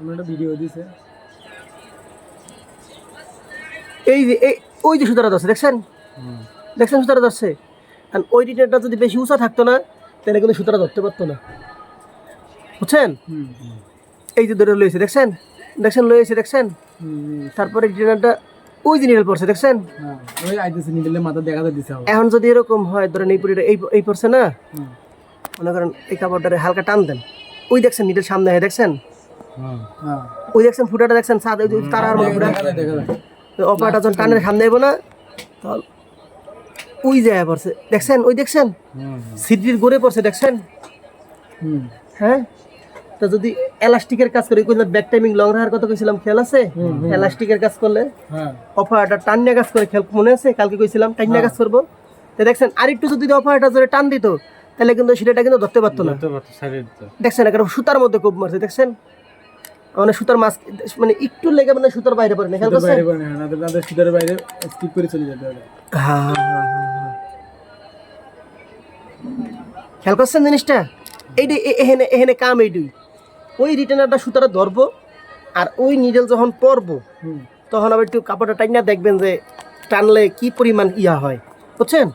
আমার একটা ভিডিও দিছে। এই যে ওই যে সুতাটা ধরছে দেখছেন? দেখছেন সুতাটা ধরছে? আর ওই রিটারটা যদি বেশি উঁচা থাকতো না তাহলে কিন্তু সুতাটা ধরতে পারতো না। বুঝছেন? এই যে ধরে লয়েছে দেখছেন? দেখছেন লয়েছে দেখছেন? তারপরে রিটার্নারটা ওই যে নিডল পড়ছে দেখছেন? হ্যাঁ ওই আইতেছে নিডেলে মাথা দেখা দিছে এখন যদি এরকম হয় ধরেন এই পুরিটা এই এই পড়ছে না মনে করেন এই কাপড়টারে হালকা টান দেন। ওই দেখছেন নিডেল সামনে হয় দেখছেন? ওই দেখছেন ফুটাটা দেখছেন সাদ ওই তারার মতো ফুটা। অপারটা যখন টানের সামনে যাব না ওই জায়গায় পড়ছে। দেখছেন? ওই দেখছেন? সিটির গড়ে পড়ছে দেখছেন? হ্যাঁ? তো যদি এলাস্টিকের কাজ করে কইলাম ব্যাক টাইমিং লং কথা কইছিলাম খেয়াল আছে? এলাস্টিকের কাজ করলে অফারটা টান কাজ করে খেয়াল মনে আছে? কালকে কইছিলাম টান নিয়ে কাজ করব। তো দেখছেন আরেকটু যদি অফারটা জোরে টান দিত তাহলে কিন্তু সেটা কিন্তু ধরতে পারতো না। দেখছেন এখানে সুতার মধ্যে খুব মারছে দেখছেন? মানে সুতার মাছ মানে একটু লেগে মানে সুতার বাইরে পড়ে না খেয়াল করছেন? বাইরে বানে না তাদের সুতার বাইরে স্কিপ করে চলে যেতে হবে। হ্যাঁ। খেয়াল করছেন জিনিসটা? এইটা এখানে এখানে কাম এইটুই ওই রিটার্নারটা সুতাটা ধরবো আর ওই নিডেল যখন পরবো তখন আবার একটু কাপড়টা টাইনা দেখবেন যে টানলে কি পরিমাণ ইয়া হয়। বুঝছেন?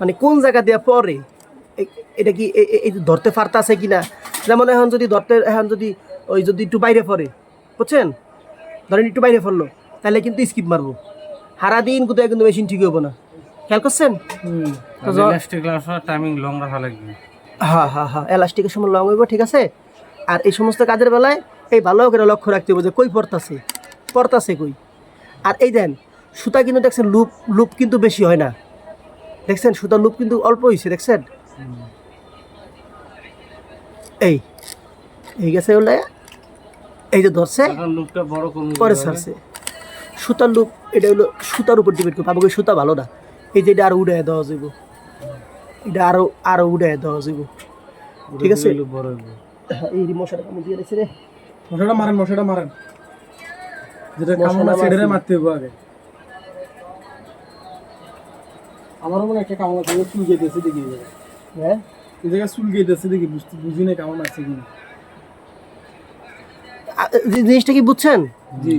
মানে কোন জায়গা দিয়ে পরে এটা কি এই ধরতে পারতাছে কি না যেমন এখন যদি ধরতে এখন যদি ওই যদি একটু বাইরে পড়ে বুঝছেন? ধরেন একটু বাইরে পড়ল তাহলে কিন্তু স্কিপ মারবো। সারা দিন কোথায় কিন্তু মেশিন ঠিক হব না। খেয়াল করছেন? হুম তো য- টাইমিং লং রাখা লাগবে। হ্যাঁ হ্যাঁ হ্যাঁ এলাস্টিকের সময় লং হইব ঠিক আছে? আর এই সমস্ত কাজের বেলায় এই ভালো করে লক্ষ্য রাখতে হবে যে কই পড়তাছে পড়তাছে কই? আর এই দেন সুতা কিন্তু দেখছেন লুপ লুপ কিন্তু বেশি হয় না। দেখছেন সুতা লুপ কিন্তু অল্প হয়েছে দেখছেন? এই এই গেছে ওলে এই যে ধরছে পরে ছাড়ছে। সুতার লুপ এটা হলো সুতার উপর ডিপেন্ড করে পাবো সুতা ভালো না। এই যে এটা আরও উড়াই দেওয়া যাইব। এটা আরও আরও উড়াই দেওয়া যাইব। ঠিক আছে? বড় এই মশাটা কামড় দিয়ে রেখেছে রে। মশাটা মারেন মশাটা মারেন। যেটা কামড় আছে এটারে। মারতে হবে আগে। আমারও মনে হয় একটা কামড় আছে চুল গেতেছে দেখি। হ্যাঁ? এই জায়গায় চুল গেতেছে দেখি বুঝতে বুঝি না কামড় আছে কিনা। জিনিসটা কি বুঝছেন? জি।